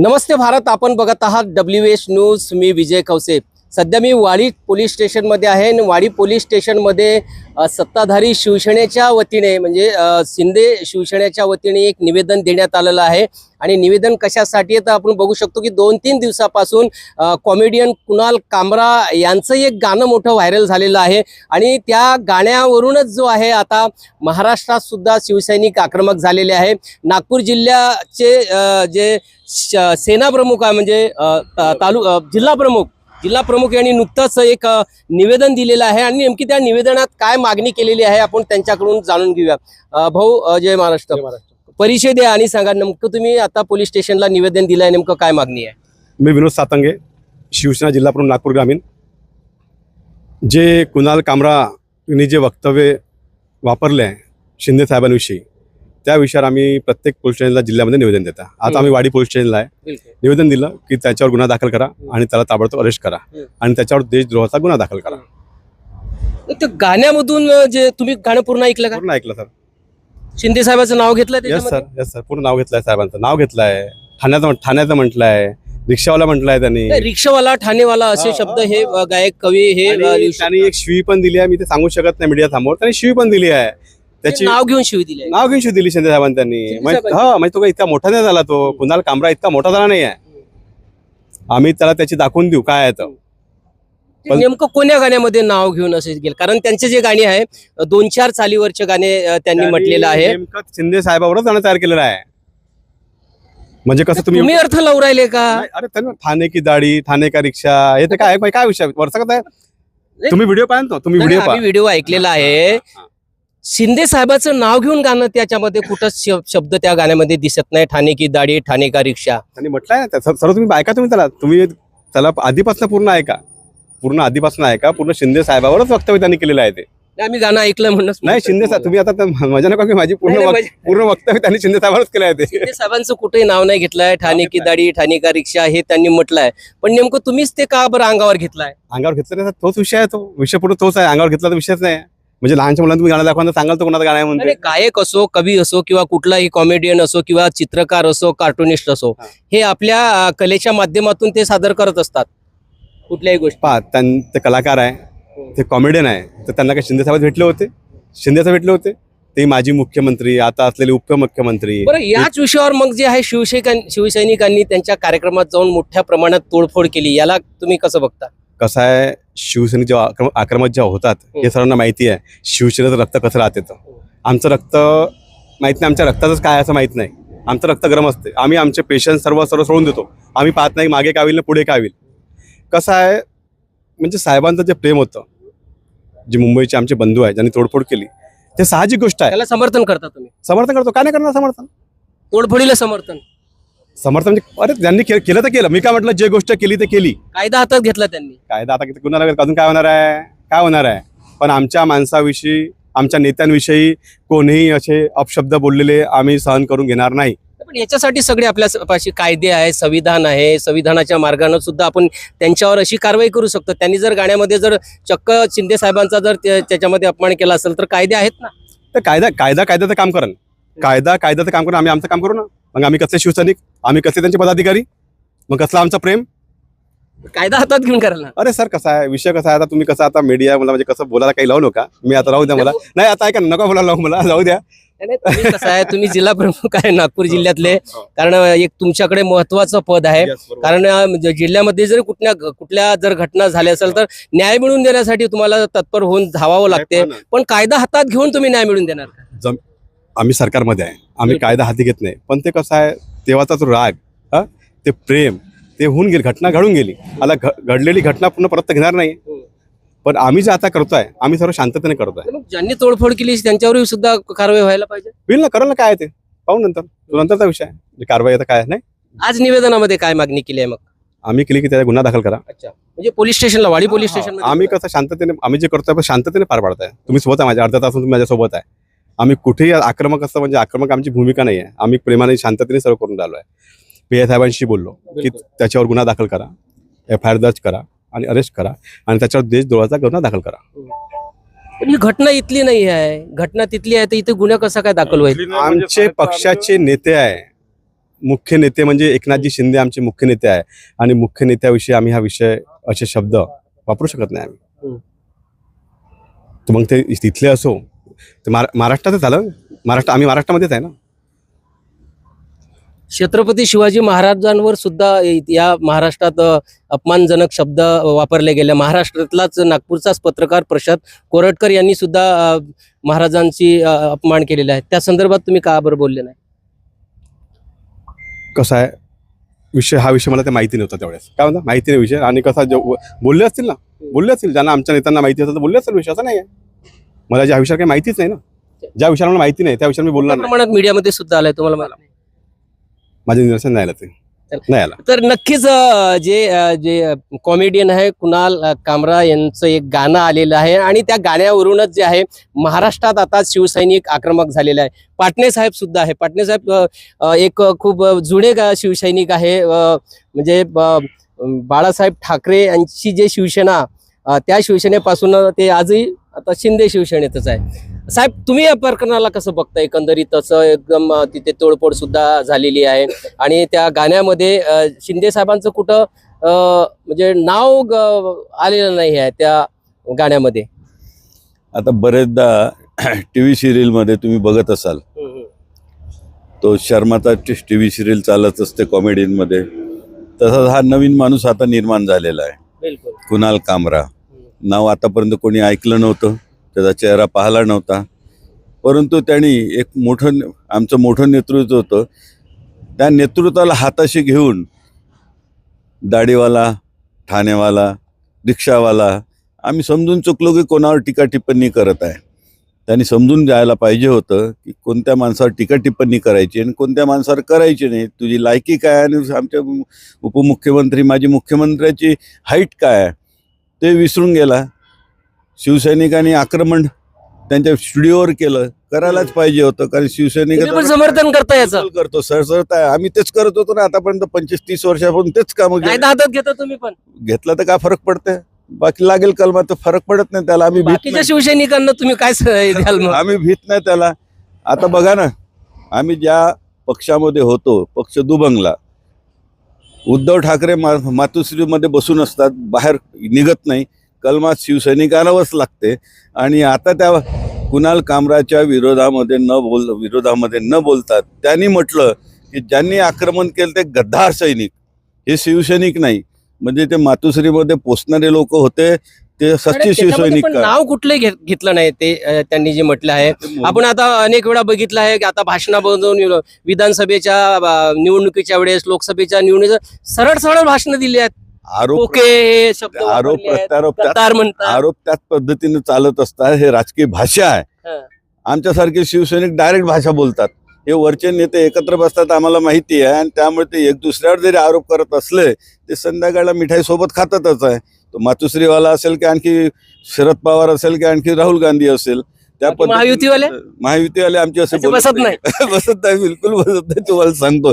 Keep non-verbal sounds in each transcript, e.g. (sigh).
नमस्ते भारत आपण बघत आहात डब्ल्यू एच न्यूज मी विजय खवसे सध्या मी वाडी पोलीस स्टेशनमध्ये आहे आणि वाडी पोलीस स्टेशनमध्ये सत्ताधारी शिवसेनेच्या वतीने म्हणजे शिंदे शिवसेनेच्या वतीने एक निवेदन देण्यात आलेलं आहे. आणि निवेदन कशासाठी आहे? तर आपण बघू शकतो की दोन तीन दिवसापासून कॉमेडियन कुणाल कामरा यांचं एक गाणं मोठं व्हायरल झालेलं आहे. आणि त्या गाण्यावरूनच जो आहे आता महाराष्ट्रात सुद्धा शिवसैनिक आक्रमक झालेले आहे. नागपूर जिल्ह्याचे जे श- सेना प्रमुख आहे म्हणजे तालु जिल्हाप्रमुख जिल्हा प्रमुख यांनी नुकतंच एक निवेदन दिलेलं आहे आणि नेमकी त्या निवेदनात काय मागणी केलेली आहे आपण त्यांच्याकडून जाणून घेऊया. भाऊ जय महाराष्ट्र. परिचय द्या आणि सांगा नेमकं तुम्ही आता पोलीस स्टेशनला निवेदन दिलं आहे नेमकं काय मागणी आहे? मी विनोद सातंगे शिवसेना जिल्हा प्रमुख नागपूर ग्रामीण. जे कुणाल कामरा यांनी जे वक्तव्य वापरले आहे शिंदे साहेबांविषयी त्या विषयावर आम्ही प्रत्येक पोलीस स्टेशनला जिल्ह्यामध्ये निवेदन देता. आता आम्ही वाडी पोलीस स्टेशनला आहे. निवेदन दिलं की त्याच्यावर गुन्हा दाखल करा आणि त्याला ताबडतोब अरेस्ट करा. आणि त्याच्यावर देशद्रोहाचा गुन्हा दाखल करा. त्या गाण्यामधून जे तुम्ही गाणं पूर्ण ऐकलं का? पूर्ण ऐकलं सर. शिंदे साहेबाचं नाव घेतलं येस? सर येस सर पूर्ण नाव घेतलंय साहेबांचं. नाव घेतलंय. ठाण्याचं ठाण्याचं म्हटलंय. रिक्षावाला म्हटलंय त्यांनी. रिक्षावाला ठाणेवाला असे शब्द हा, गायक कवी हे त्यांनी. एक शिवी पण दिली आहे. मी ते सांगू शकत नाही मीडिया समोर. त्यांनी शिवी पण दिली आहे. त्याची नाव घेऊन शिवी दिली. नाव घेऊन शिव दिली शिंदे साहेबांनी. त्यांनी शिंदे म्हणजे साहेबांनी? हा म्हणजे तो काही इतका मोठा नाही झाला तो. कुणाल कामरा इतका मोठा झाला नाही आहे. आम्ही त्याला त्याची दाखवून देऊ काय आहे तर ते नेमकं कोण्या गाण्यामध्ये नाव घेऊन असे गेले? कारण त्यांचे जे गाणे आहे अ, दोन चार चालीवरचे गाणे अ, त्यांनी म्हटलेलं आहे. नेमकं शिंदे साहेबावरच त्यानं तयार केलेलं आहे. म्हणजे कसं तुम्ही तुम्ही अर्थ लावून राहिले का? नाही, अरे त्यांना ठाणे की दाढी ठाणे का रिक्षा हे ते काय काय विषय? वर्षात आहे? तुम्ही व्हिडिओ पाहा ना तो, तुम्ही व्हिडिओ आम्ही पहा. व्हिडिओ ऐकलेला आहे. हा. शिंदे साहेबाचं नाव घेऊन गाणं त्याच्यामध्ये कुठंच श- शब्द त्या गाण्यामध्ये दिसत नाही. ठाणे की दाढी ठाणे का रिक्षा? त्यांनी म्हटलंय ना सर्व तुम्ही ऐका तुम्ही त्याला. तुम्ही त्याला आधीपासून पूर्ण ऐका. पूर्ण आधीपासून ऐका पूर्ण शिंदे साहेबावरच वक्तव्य त्यांनी केलेलं आहे ते. नाही, आम्ही गाणं ऐकलं म्हणून नाही शिंदे साहेब तुम्ही आता मजा नका की माझी पूर्ण पूर्ण वक्तव्य त्यांनी शिंदे साहेबांवरच केलं आहे ते. शिंदे साहेबांचं कुठेही नाव नाही घेतलंय. ठाणे की. दाढी ठाणे का रिक्षा हे त्यांनी म्हटलंय. पण नेमकं तुम्हीच ते का बरं अंगावर घेतलाय? अंगावर घेतलं नाही तोच विषय आहे तो विषय पूर्ण तोच आहे. अंगावर घेतला तर विषयच नाही. म्हणजे लहानच्या मुलांना तुम्ही गाणं दाखवा सांगाल तर कोणाचं गाणं आहे म्हणते गायक असो कवी असो किंवा कुठलाही कॉमेडियन असो किंवा चित्रकार असो कार्टुनिस्ट असो हा. हे आपल्या अ, कलेच्या माध्यमातून ते सादर करत असतात. कुठल्याही गोष्टी. पहा त्यां ते कलाकार आहे ते कॉमेडियन आहे तर त्यांना काही शिंदे साहेब भेटले होते? शिंदे साहेब भेटले होते? ते माजी मुख्यमंत्री आता असलेले उपमुख्यमंत्री. बरं याच विषयावर मग जे आहे शिवसैनिकां शिवसैनिकांनी त्यांच्या कार्यक्रमात जाऊन मोठ्या प्रमाणात तोडफोड केली याला तुम्ही कसं बघता? कसं आहे शिवसेने जेव्हा आक्रम- आक्रमक जेव्हा होतात हो. हे सर्वांना माहिती आहे. शिवसेनेचं रक्त कसं राहते तर आमचं रक्त माहीत नाही आमच्या रक्तातच काय आहे असं माहीत नाही. आमचं रक्त गरम असते. आम्ही आमचे पेशंट सर्व सर्व सोडून देतो. आम्ही पाहत नाही मागे काय होईल ना पुढे काय होईल. कसं आहे म्हणजे साहेबांचं जे प्रेम होतं जे मुंबईचे आमचे बंधू आहेत ज्यांनी तोडफोड केली ते साहजिक गोष्ट आहे. त्याला समर्थन करता तुम्ही? समर्थन करतो. का नाही करणार समर्थन? तोडफोडीला समर्थन. समर्थन म्हणजे अरे ज्यांनी के- केलं तर केलं. मी काय म्हटलं जे गोष्ट केली ते केली. कायदा हातात घेतला त्यांनी. कायदा आता किती कुणाला अजून काय होणार आहे? काय होणार आहे? पण आमच्या माणसाविषयी आमच्या नेत्यांविषयी कोणीही असे अपशब्द बोललेले आम्ही सहन करून घेणार नाही. पण याच्यासाठी सगळे आपल्या पाशी कायदे आहे संविधान आहे. संविधानाच्या मार्गाने सुद्धा आपण त्यांच्यावर अशी कारवाई करू शकतो. त्यांनी जर गाण्यामध्ये जर चक्क शिंदे साहेबांचा जर त्या- त्याच्यामध्ये अपमान केला असेल तर कायदे आहेत ना? तर कायदा कायदा कायद्याचं काम करण कायदा कायद्याचं काम करून आम्ही आमचं काम करू ना. मग आम्ही कसले शिवसैनिक? आम्ही कसले त्यांचे पदाधिकारी? मग कसलं आमचं प्रेम? कायदा हातात घेऊन करायला. अरे सर कसा आहे? विषय कसा आहे? आता तुम्ही कसं आता मीडिया मला म्हणजे कसं बोलायला काही लावू नका. मी आता राहू द्या मला. नाही आता ऐका ना, नका बोलायला लावू मला. जाऊ द्या. नाही, तुम्ही कसं आहे? तुम्ही जिल्हा प्रमुख आहे नागपूर जिल्ह्यातले. कारण एक तुमच्याकडे महत्वाचं पद आहे. Yes, बरोबर. कारण अ, ज- जिल्ह्यामध्ये जर कुठल्या कुठल्या जर घटना झाल्या असेल तर न्याय मिळवून देण्यासाठी तुम्हाला तत्पर होऊन धावावं लागते. नाही, पण कायदा हातात घेऊन तुम्ही न्याय मिळवून देणार का? आम्ही सरकारमध्ये आहे. आम्ही. कायदा हाती घेत नाही. पण ते कसं आहे तेव्हाचा तो राग हा? ते प्रेम ते होऊन गेली घटना घडून गेली. आता घडलेली घटना पुन्हा परत नणार नाही. पण आम्ही जे आता करतोय आम्ही सर्व शांततेने करतोय. ज्यांनी तोडफोड केली त्यांच्यावरही सुद्धा कारवाई व्हायला पाहिजे? होईल ना करा ना काय ते. पाहू नंतर. तो नंतरचा विषय आहे. जे कारवाई आता काय नाही? आज निवेदनामध्ये काय मागणी केली आहे मग? आम्ही केली की त्याचा गुन्हा दाखल करा. अच्छा. म्हणजे पोलीस स्टेशनला वाडी पोलीस स्टेशन आम्ही कसं शांततेने आम्ही जे करतोय शांततेने पार पाडताय. तुम्ही सोबत आहे माझ्या अर्धा तासून तुम्ही माझ्यासोबत आहे. आम्ही कुठेही आक्रमक असं म्हणजे आक्रमक आमची भूमिका नाही आहे आम्ही प्रेमाने शांततेने सर्व करून राहिलो आहे पी आय साहेबांशी बोललो की. त्याच्यावर गुन्हा दाखल करा. एफ आय आर दर्ज करा आणि अरेस्ट करा आणि त्याच्यावर देशद्रोहाचा गुन्हा दाखल करा. पण ही घटना इथली नाही आहे. घटना तिथली आहे तर इथे गुन्हा कसा काय दाखल होईल? आमचे पक्षाचे नेते आहे. मुख्य नेते म्हणजे एकनाथजी शिंदे आमचे मुख्य नेते आहे. आणि मुख्य नेत्याविषयी आम्ही हा विषय असे शब्द वापरू शकत नाही आम्ही. तर मग ते तिथले असो ते महारा महाराष्ट्रातच झालं? महाराष्ट्र आम्ही महाराष्ट्रामध्येच आहे ना? छत्रपती शिवाजी महाराजांवर सुद्धा या महाराष्ट्रात अपमानजनक शब्द वापरले गेले. महाराष्ट्रातलाच नागपूरचाच पत्रकार प्रशांत कोरटकर यांनी सुद्धा महाराजांची अपमान केलेला आहे त्या संदर्भात तुम्ही का बरं बोलले नाही? कसा आहे? विषय हा विषय मला ते माहिती नव्हता त्यावेळेस काय म्हणता? माहिती नाही विषय. आणि कसा जो बोलले असतील ना? बोलले असतील. ज्यांना आमच्या नेत्यांना माहिती असेल तर बोलले असेल विषय. असं नाही आहे मला ज्या विषयावर काही माहितीच नाही ना. ज्या विषयावर मला माहिती नाही त्या विषयावर मी बोलणार नाही. प्रमाणात मीडियामध्ये सुद्धा आलाय तुम्हाला नाही. माझे निदर्शन नाही आलं ते. नाही आला. तर नक्कीच अ, जे अ, जे कॉमेडियन आहे कुणाल अ, कामरा यांचं एक गाणं आलेलं आहे आणि त्या गाण्यावरूनच जे आहे महाराष्ट्रात आता शिवसैनिक आक्रमक झालेले आहे. पाटणे साहेब सुद्धा आहे. पाटणे साहेब अ, अ, एक खूप जुने गा- शिवसैनिक आहे. अ, म्हणजे बाळासाहेब ठाकरे यांची जे शिवसेना अ, त्या शिवसेनेपासून ते आजही आता शिंदे शिवसेनेतच आहे. साहेब तुम्ही या प्रकरणाला कसं बघता एकंदरीत तसं एकदम तिथे तोडफोड सुद्धा झालेली आहे. आणि त्या गाण्यामध्ये शिंदे साहेबांचं कुठं म्हणजे नाव आलेलं नाही आहे त्या गाण्यामध्ये. आता बरेचदा टी व्ही सिरियलमध्ये तुम्ही बघत असाल. तो शर्माचा टी व्ही सिरियल चालत असते कॉमेडीमध्ये. तसाच हा नवीन माणूस आता निर्माण झालेला आहे. बिलकुल. कुणाल कामरा. नाव आतापर्यंत कोणी ऐकलं नव्हतं त्याचा चेहरा पाहिला नव्हता. परंतु त्यांनी एक मोठं आमचं मोठं नेतृत्व होतं. त्या नेतृत्वाला हाताशी घेऊन दाढीवाला ठाणेवाला रिक्षावाला आम्ही समजून चुकलो की कोणावर टीका टिप्पणी करत आहे. त्यांनी समजून जायला पाहिजे होतं की कोणत्या माणसावर टीका टिप्पणी करायची आणि कोणत्या माणसावर करायची नाही. तुझी लायकी काय आणि आमच्या उपमुख्यमंत्री माजी मुख्यमंत्र्याची हाईट काय आहे? ते विसरून गेला. शिवसैनिकांनी आक्रमण त्यांच्या स्टुडिओवर केलं. करायलाच पाहिजे होतं कारण शिवसैनिक पण समर्थन करता याचं. करतो. सरसरत आहे आम्ही तेच करत होतो ना आतापर्यंत पंचवीस तीस वर्षापासून तेच कामं हातात घेता तुम्ही पण. घेतलं तर काय फरक पडते बाकी लागेल कलमा तर फरक पडत नाही त्याला आम्ही भीत बाकीच्या नाही. शिवसैनिकांना तुम्ही काय स- द्याल मग? आम्ही भीत नाही त्याला. आता बघा ना आम्ही ज्या पक्षामध्ये होतो पक्ष दुबंगला उद्धव ठाकरे मा मातोश्रीमध्ये बसून असतात बाहेर निघत नाही. कलमात शिवसैनिकांनावंच लागते. आणि आता त्या कुणाल कामराच्या विरोधामध्ये न बोल विरोधामध्ये न बोलतात. त्यांनी म्हटलं की ज्यांनी आक्रमण केलं ते गद्दार सैनिक. हे शिवसैनिक नाही. म्हणजे ते मातोश्रीमध्ये पोचणारे लोक होते. ते त्याच्यामध्ये शिवसैनिक पण? नाव कुठलंही घेत- घेतलं नाही ते अ, त्यांनी जे म्हटलं आहे. आपण आता अनेक वेळा बघितलं आहे की आता भाषणामधून विधानसभेच्या अ, निवडणुकीच्या वेळेस लोकसभेच्या निवडणुकीच्या सरळ सरळ भाषणं दिली आहेत. आरोप ओके हे शब्द आरोप वापरले आहेत. प्रत्यारोप त्यात- गद्दार म्हणतात. आरोप त्याच पद्धतीने चालत असतात हे राजकीय भाषा आहे. हं. आमच्यासारखे शिवसैनिक डायरेक्ट भाषा बोलतात. हे वरचे नेते एकत्र बसतात आम्हाला माहिती आहे. आणि त्यामुळे ते एक दुसऱ्यावर जरी आरोप करत असले ते संध्याकाळला मिठाई सोबत खातातच आहे. मातुश्रीवाला असेल की आणखी शरद पवार असेल की आणखी राहुल गांधी असेल त्या बाकी महायुतीवाले? महायुतीवाले आमचे असे बसत नाही. (laughs) बसत नाही बिलकुल बसत नाही तुम्हाला सांगतो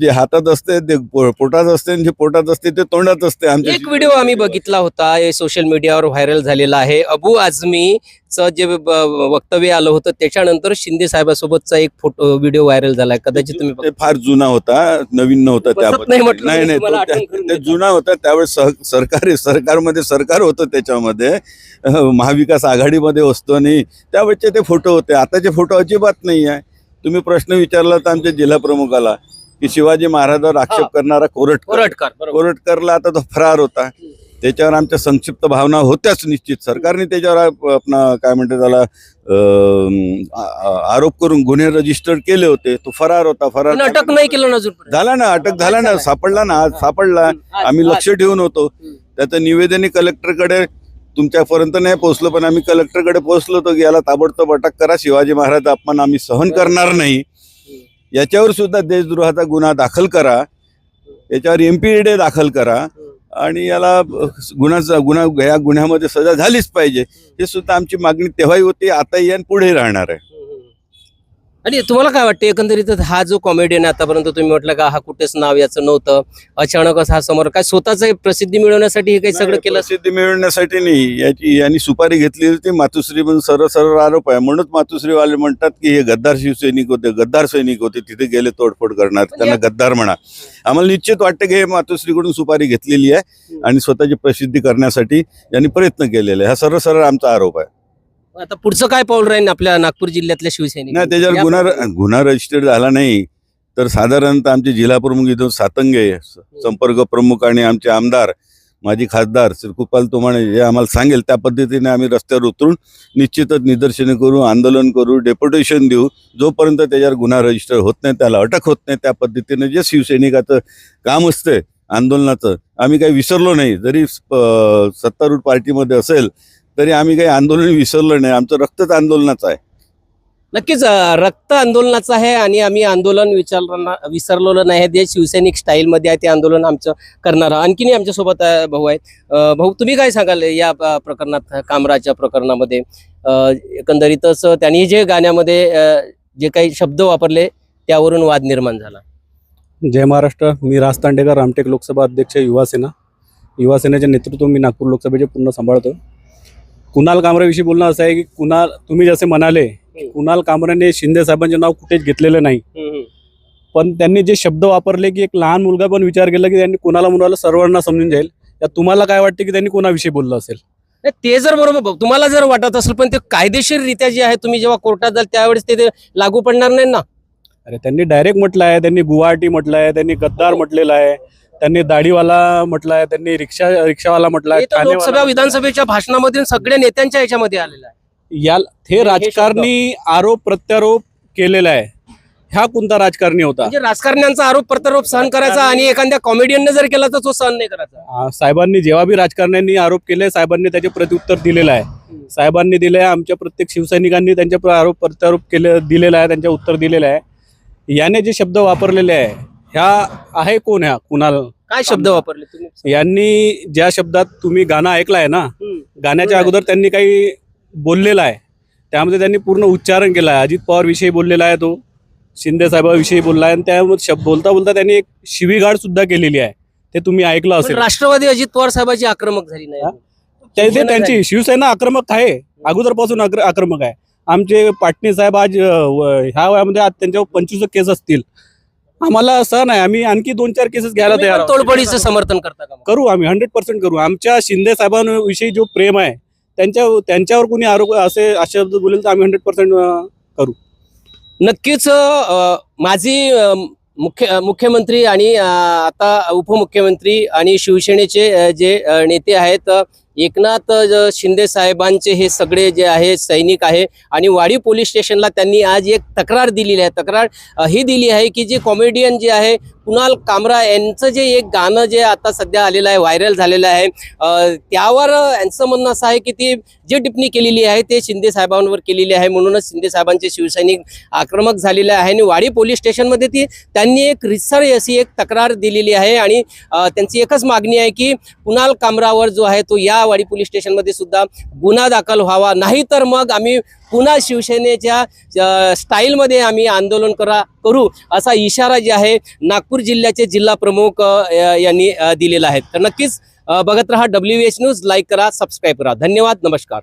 जे हातात असते ते पोटात असते जे पोटात असते ते तोंडात असते आमच्या एक व्हिडिओ आम्ही बघितला होता सोशल मीडियावर व्हायरल झालेला आहे अबू जे वक्तव्य आलं होतं त्याच्यानंतर शिंदे साहेबासोबतचा एक फोटो व्हिडिओ व्हायरल झालाय कदाचित तुम्ही फार जुना होता नवीन नव्हता त्याबद्दल. नाही नाही. जुना होता त्यावेळेस सरकार. सरकारमध्ये सरकार होतं त्याच्यामध्ये महाविकास आघाडीमध्ये असतो आणि त्यावेळेचे ते फोटो होते आताचे फोटो अजिबात नाही आहे तुम्ही प्रश्न विचारला तर आमच्या जिल्हा प्रमुखाला की शिवाजी महाराजांवर आक्षेप. करणारा कोरटकर कोरटकरला आता तो फरार होता त्याच्यावर आमच्या संक्षिप्त भावना होत्याच निश्चित. सरकारने त्याच्यावर आप- आपला काय म्हणते त्याला आरोप करून गुन्हे रजिस्टर केले होते. तो फरार होता फरार अटक नाही केलं ना झाला ना अटक झाला ना सापडला ना आज सापडला. आम्ही लक्ष ठेवून होतो. त्याचं निवेदनही कलेक्टरकडे तुमच्यापर्यंत नाही पोहोचलो पण आम्ही कलेक्टरकडे पोहोचलो होतो की याला ताबडतोब अटक करा शिवाजी महाराज अपमान आम्ही सहन करणार नाही. याच्यावर सुद्धा देशद्रोहाचा गुन्हा दाखल करा. याच्यावर एमपीएडे दाखल करा. आणि याला गुन्हाचा गुन्हा या गुन्ह्यामध्ये सजा झालीच पाहिजे. हे सुद्धा आमची मागणी तेव्हाही होती आताही आणि पुढे राहणार आहे. आणि तुम्हाला काय वाटतं एकंदरीत हा जो कॉमेडियन आतापर्यंत तुम्ही म्हटलं का हा कुठेच नाव याचं नव्हतं अचानकच हा समोर काय स्वतःच प्रसिद्धी मिळवण्यासाठी हे काही सगळं केलं? प्रसिद्धी मिळवण्यासाठी नाही. याची यांनी सुपारी घेतली होती मातुश्री म्हणून सरळ सरळ आरोप आहे. म्हणूनच मातुश्रीवाले म्हणतात की हे गद्दार शिवसैनिक होते गद्दार सैनिक होते तिथे गेले तोडफोड करणार त्यांना गद्दार म्हणा. आम्हाला निश्चित वाटतं की हे मातुश्रीकडून सुपारी घेतलेली आहे आणि स्वतःची प्रसिद्धी करण्यासाठी यांनी प्रयत्न केलेले आहे. हा सरळ सरळ आमचा आरोप आहे. आता पुढचं काय पाऊल राहील आपल्या नागपूर जिल्ह्यातल्या शिवसैनिक नाही त्याच्यावर गुन्हा गुन्हा रजिस्टर झाला नाही तर साधारणतः आमचे जिल्हा प्रमुख इथं सातंगे स- संपर्क प्रमुख आणि आमचे आमदार माजी खासदार श्रीकुपाल तुमाणे जे आम्हाला सांगेल त्या पद्धतीने आम्ही रस्त्यावर उतरून निश्चितच निदर्शने करू आंदोलन करू डेप्युटेशन देऊ. जोपर्यंत त्याच्यावर गुन्हा रजिस्टर होत नाही त्याला अटक होत नाही त्या पद्धतीने जे शिवसैनिकाचं काम असते आंदोलनाचं आम्ही काही विसरलो नाही. जरी अं, सत्तारूढ पार्टीमध्ये असेल तरी आम्ही काही आंदोलन विसरलो नाही. आमचं रक्तच आंदोलनाचं आहे. नक्कीच रक्त आंदोलनाचं आहे आणि आम्ही आंदोलन विचारलं विसरलेलं नाही. जे शिवसैनिक स्टाईलमध्ये आहे ते आंदोलन आमचं करणार. आणखीनही आमच्यासोबत भाऊ आहेत. भाऊ तुम्ही काय सांगाल या प्रकरणात कामराच्या प्रकरणामध्ये? एकंदरीतच त्यांनी जे गाण्यामध्ये जे काही शब्द वापरले त्यावरून वाद निर्माण झाला. जय महाराष्ट्र. मी राज तांडेकर रामटेक लोकसभा अध्यक्ष युवासेना युवासेनेचे नेतृत्व मी नागपूर लोकसभेचे पूर्ण सांभाळतो कुणाल कामरेविषयी बोलणं असं आहे की कुणाल तुम्ही जसे म्हणाले कुणाल कामरेने शिंदे साहेबांचे नाव कुठेच घेतलेलं नाही. पण त्यांनी जे शब्द वापरले की एक लहान मुलगा पण विचार केला की त्यांनी कुणाला मुलाला सर्वांना समजून जाईल या तुम्हाला काय वाटते की त्यांनी कोणाविषयी बोललं असेल? ते जर बरोबर तुम्हाला जर वाटत असेल पण ते कायदेशीररित्या जे आहे तुम्ही जेव्हा कोर्टात जाल त्यावेळेस ते ते लागू पडणार नाही ना? अरे त्यांनी डायरेक्ट म्हटलं आहे त्यांनी गुवाहाटी म्हटलं आहे त्यांनी गद्दार म्हटलेलं आहे. त्यांनी दाढीवाला म्हटलं आहे त्यांनी रिक्षा रिक्षावाला म्हटलं आहे तर ठाणेवाला लोकसभा विधानसभेच्या भाषणामधून सगळ्या नेत्यांच्या याच्यामध्ये आलेलं आहे. या हे राजकारणी आरोप प्रत्यारोप केलेला आहे. ह्या कोणता राजकारणी होता? म्हणजे राजकारण्यांचा आरोप प्रत्यारोप सहन करायचा आणि एखाद्या कॉमेडियनने जर केला तर तो सहन नाही करायचा. साहेबांनी जेव्हा बी राजकारण्यांनी आरोप केले साहेबांनी त्याचे प्रत्युत्तर दिलेलं आहे. साहेबांनी दिले आमच्या प्रत्येक शिवसैनिकांनी त्यांचे प्र- आरोप प्रत्यारोप केले दिलेला आहे त्यांचे उत्तर दिलेलं आहे. याने जे शब्द वापरलेले आहे ह्या आहे कोण ह्या? कुणाल? काय शब्द वापरले तुम्ही? यांनी ज्या शब्दात तुम्ही गाणं ऐकलं आहे ना. गाण्याच्या अगोदर त्यांनी काही बोललेलं आहे. त्यामध्ये त्यांनी पूर्ण उच्चारण केलं आहे. अजित पवार विषयी बोललेला आहे तो शिंदे साहेबाविषयी बोलला आहे. आणि त्यामध्ये शब्द बोलता बोलता त्यांनी एक शिवीगाळ सुद्धा केलेली आहे. ते तुम्ही ऐकलं असेल. राष्ट्रवादी अजित पवार साहेबांची आक्रमक झाली नाही. हा? ते ते त्यांची शिवसेना आक्रमक आहे. अगोदरपासून आक्र- आक्रमक आहे. आमचे पाटणे साहेब आज ह्या वयामध्ये आज त्यांच्यावर पंचवीस केस असतील. आम्हाला असं नाही आम्ही आणखी दोन चार केसेस घ्यायला तुम्ही तयार पण आहोत. तोडफोडीचं समर्थन करता का मग? करू आम्ही हंड्रेड पर्सेंट करू आमच्या शिंदे साहेबांविषयी जो प्रेम आहे त्यांच्या त्यांच्यावर कोणी आरोप असे असे शब्द बोलेल तर आम्ही हंड्रेड पर्सेंट नक्कीच अ, माजी अ, मुख्य अ, मुख्यमंत्री आणि अ, आता उपमुख्यमंत्री आणि शिवसेनेचे अ, जे अ, नेते आहेत अ, एकनाथ शिंदे साहेबांचे हे सगळे जे आहे सैनिक आहे आणि वाडी पोलीस स्टेशनला त्यांनी आज एक तक्रार दिलेली आहे. तक्रार ही दिली आहे की जे कॉमेडियन जे आहे कुणाल कामरा यांचं जे एक गाणं जे आता सध्या आलेलं आहे व्हायरल झालेलं आहे त्यावर यांचं म्हणणं असं आहे की ती जी टिप्पणी केलेली आहे ते शिंदे साहेबांवर केलेली आहे. म्हणूनच शिंदे साहेबांचे शिवसैनिक आक्रमक झालेले आहे आणि वाडी पोलीस स्टेशनमध्ये ती त्यांनी एक रिसर अशी एक तक्रार दिलेली आहे आणि त्यांची एकच मागणी आहे की कुणाल कामरावर जो आहे तो या वाडी पोलीस स्टेशनमध्ये सुद्धा गुन्हा दाखल व्हावा. नाही तर मग आम्ही पुन्हा शिवसेनेच्या स्टाईलमध्ये आम्ही आंदोलन करा करू असा इशारा जे आहे नागपूर जिल्ह्याचे जिल्हा प्रमुख यांनी दिलेला आहे. तर नक्कीच बघत रहा डब्ल्यू एच न्यूज लाईक करा सबस्क्राईब करा. धन्यवाद नमस्कार.